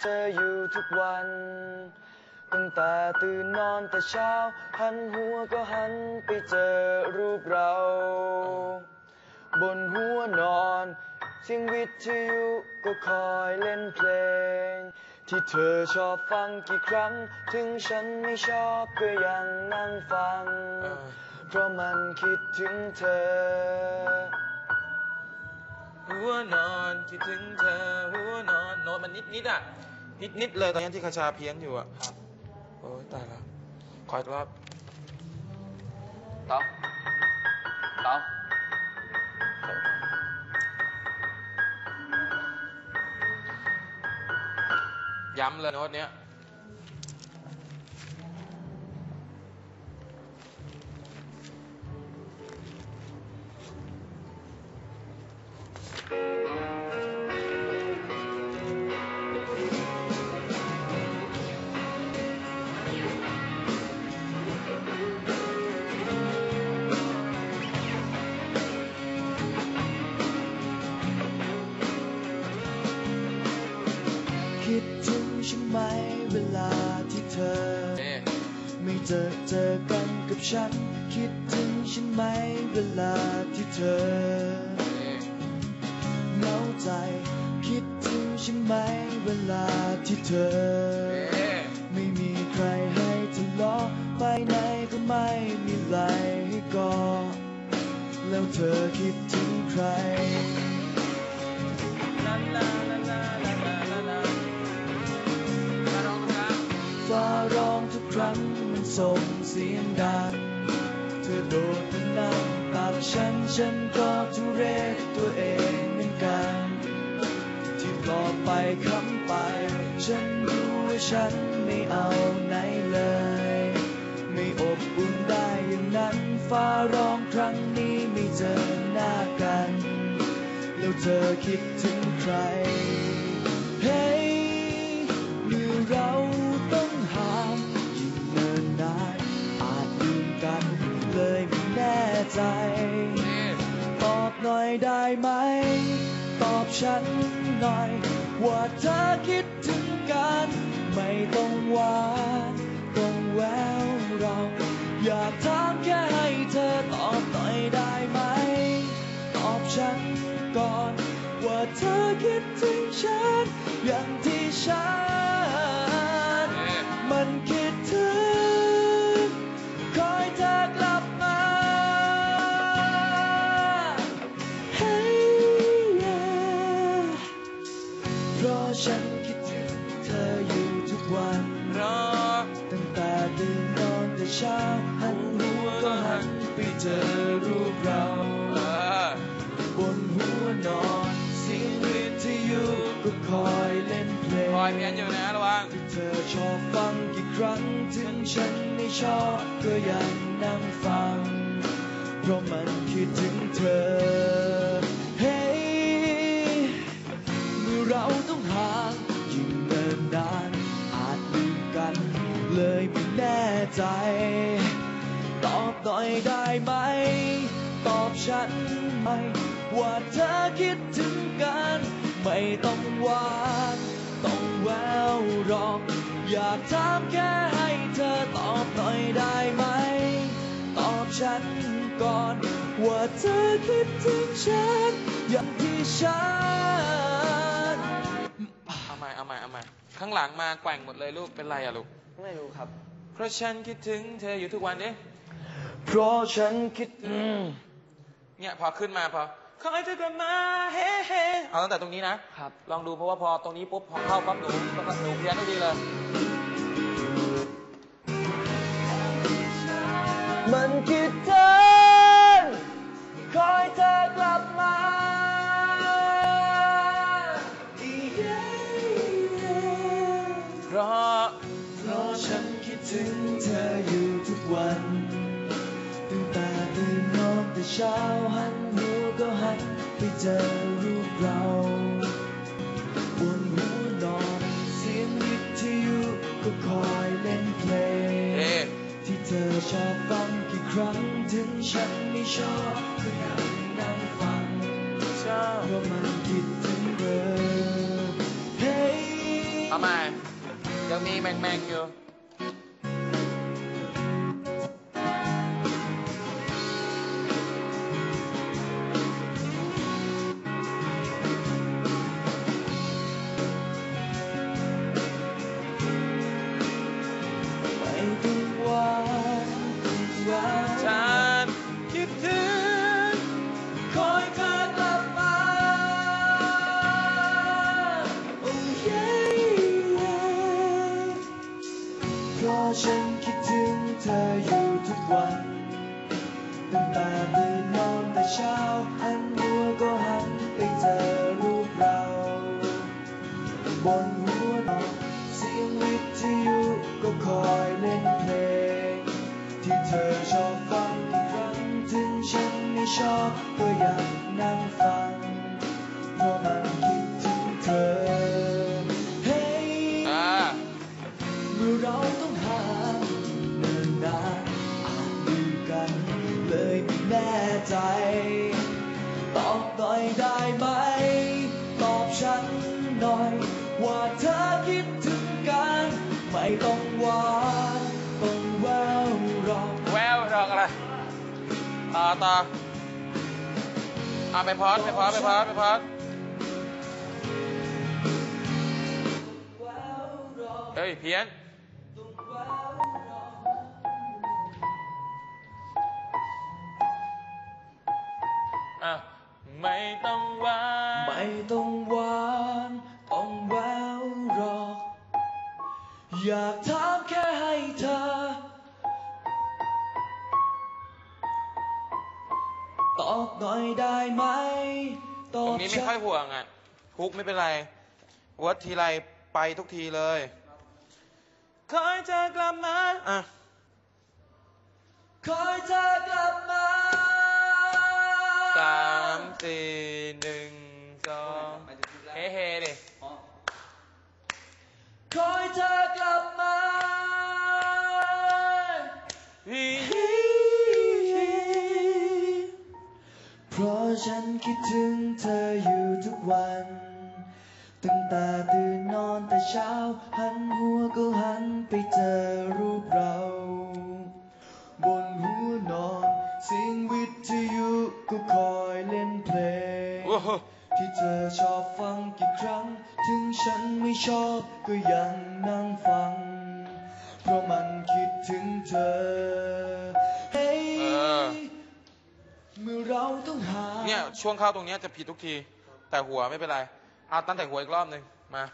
เธออยู่ทุกวัน ตั้งแต่ตื่นนอนแต่เช้า หันหัวก็หันไปเจอรูปเรา บนหัวนอนเสียงวิทยุก็คอยเล่นเพลง ที่เธอชอบฟังกี่ครั้ง ถึงฉันไม่ชอบก็ยังนั่งฟัง เพราะมันคิดถึงเธอ หัวนอนคิดถึงเธอหัวนอน โน้ตมันนิดนิดๆอะ นิดนิดๆเลยตอนนี้ที่คาชาเพี้ยนอยู่อะโอ้ยตายแล้วขออีกรอบต๊อต๊อย้ำเลยโน้ตเนี้ย เธอเจอกันกับฉัน คิดถึงฉันไหมเวลาที่เธอเหงาใจคิดถึงฉันไหมเวลาที่เธอ ไม่มีใครให้ทะเลาะไปไหนก็ไม่มีไหลให้กอแล้วเธอคิดถึงใครฟ้าร้อง ส่งเสียงดัง เธอโดดมานั่งตักฉันฉันก็ทุเรศตัวเองเหมือนกัน ที่ปลอบไปคำไป ฉันรู้ว่าฉันไม่เอาไหนเลย ไม่อบอุ่นได้อย่างนั้นฟ้าร้องครั้งนี้ไม่เจอหน้ากัน แล้วเธอคิดถึงใครเใจ ตอบหน่อยได้ไหม ตอบฉันหน่อย ว่าเธอคิดถึงกัน ไม่ต้องหวานต้องแววเรา อยากถามแค่ให้เธอตอบหน่อยได้ไหม ตอบฉันก่อน ว่าเธอคิดถึงฉัน อย่างที่ฉัน ฉันไม่ชอบก็ยังนั่งฟัง เพราะมันคิดถึงเธอ เฮ้ยเมื่อเราต้องห่างยิ่งเนินนานอาจลืมกัน เลยไม่แน่ใจ ตอบหน่อยได้ไหม ตอบฉันไหมว่าเธอคิดถึงกัน ไม่ต้องหวาน ต้องแววรอก อยากถามแค่ เธอตอบหน่อยได้ไหม ตอบฉันก่อน ว่าเธอคิดถึงฉัน อย่างที่ฉัน เอาใหม่เอาใหม่เอาใหม่ข้างหลังมาแกว่งหมดเลยลูกเป็นไรอะลูก ไม่รู้ครับ เพราะฉันคิดถึงเธออยู่ทุกวันเอ๊ะเพราะฉันคิดอืมเนี่ยพอขึ้นมาพอขอให้เธอกลับมาเฮ้เฮ้เอาตั้งแต่ตรงนี้นะครับ ลองดูเพราะว่าพอตรงนี้ปุ๊บพอเข้าปั๊บหนูหนูเพี้ยนได้ดีเลย มันคิดถึงคอยเธอกลับมา เพราะเพราะฉันคิดถึงเธออยู่ทุกวันตั้งแต่ตื่นนอนแต่เช้าหันหัวก็หันไปเจอรูปเรา ชอบก็ยังนั่งฟังชอบเพรามันคิดถึงเธอเฮ้ยทำไมยังมีแม่งๆอยู่ ฉันคิดถึงเธออยู่ทุกวันตั้งแต่ตื่นนอนแต่เช้าหันหัวก็หันไปเจอรูปเรา บนหัวนอนเสียงวิทยุก็คอยเล่นเพลง ที่เธอชอบฟังกี่ครั้งถึงฉันไม่ชอบก็ยังนั่งฟังเพราะมันคิดถึงเธอ เฮ้ยอ่าเมื่อเรา ใจ ตอบหน่อยได้ไหม ตอบฉันหน่อย ว่าเธอคิดถึงกัน ไม่ต้องหวานต้องแววหรอกแววดอกอะไรต่อต่อเอาไปพอดไปพอดไปพอดไปพอดเฮ้ยเพี้ยน อะไม่ต้องหวานไม่ต้องหวานต้องแววหรอก อยากถามแค่ให้เธอ ตอบหน่อยได้ไหมตตอรบงนี้ไม่ค่อยห่วงอะฮุกไม่เป็นไรวัดทีไรไปทุกทีเลยคอยเธอกลับมาอะ คอยเธอกลับมาสาม สี่หนึ่งสองเฮ้เฮ้ดิคอยเธอกลับมาพี่เพราะฉันคิดถึงเธออยู่ทุกวันตั้งแต่ตื่นนอนแต่เช้าหันหัวก็หันไปเจอรูปเรา เสียงวิทยุก็คอยเล่นเพลงโอ้โหที่เธอชอบฟังกี่ครั้ง ถึงฉันไม่ชอบก็ยังนั่งฟัง เพราะมันคิดถึงเธอ เฮ้ยเออเมื่อเราต้องหา เนี่ยช่วงเข้าตรงเนี้ยจะผิดทุกที แต่หัวไม่เป็นไรเอาตั้งแต่หัวอีกรอบหนึ่งมา